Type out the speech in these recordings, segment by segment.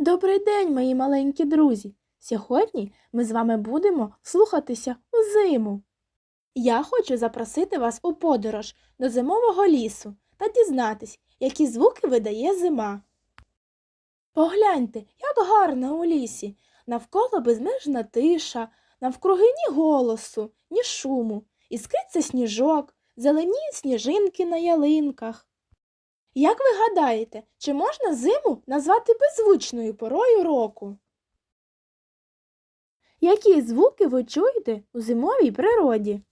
Добрий день, мої маленькі друзі! Сьогодні ми з вами будемо слухатися у зиму. Я хочу запросити вас у подорож до зимового лісу та дізнатись, які звуки видає зима. Погляньте, як гарно у лісі, навколо безмежна тиша, навкруги ні голосу, ні шуму, іскриться сніжок, зеленіють сніжинки на ялинках. Як ви гадаєте, чи можна зиму назвати беззвучною порою року? Які звуки ви чуєте у зимовій природі?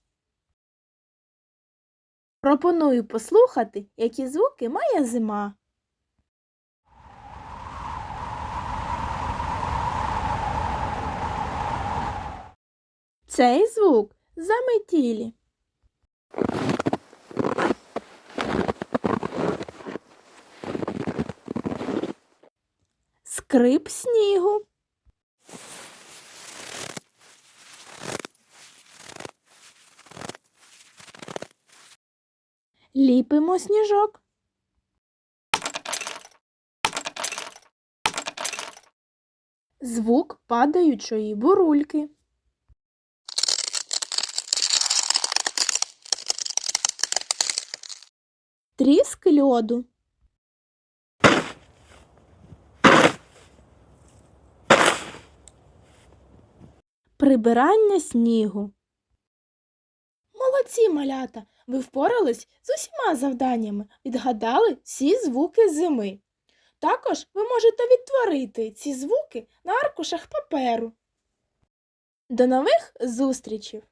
Пропоную послухати, які звуки має зима. Цей звук заметілі. Скрип снігу. Ліпимо сніжок. Звук падаючої бурульки. Тріск льоду. Прибирання снігу. Молодці, малята! Ви впорались з усіма завданнями, відгадали всі звуки зими. Також ви можете відтворити ці звуки на аркушах паперу. До нових зустрічей!